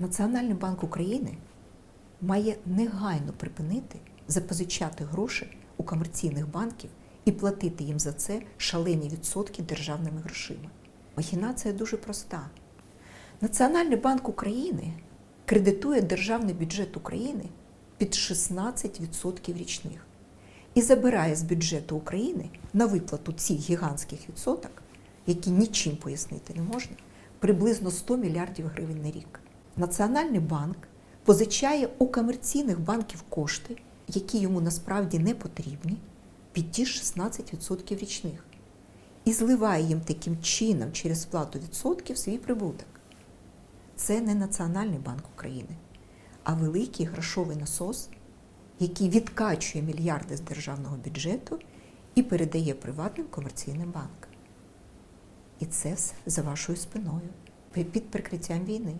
Національний банк України має негайно припинити запозичати гроші у комерційних банків і платити їм за це шалені відсотки державними грошима. Махінація дуже проста. Національний банк України кредитує державний бюджет України під 16% річних і забирає з бюджету України на виплату цих гігантських відсоток, які нічим пояснити не можна, приблизно 100 мільярдів гривень на рік. Національний банк позичає у комерційних банків кошти, які йому насправді не потрібні, під ті 16% річних, і зливає їм таким чином через сплату відсотків свій прибуток. Це не Національний банк України, а великий грошовий насос, який відкачує мільярди з державного бюджету і передає приватним комерційним банкам. І це за вашою спиною, під прикриттям війни.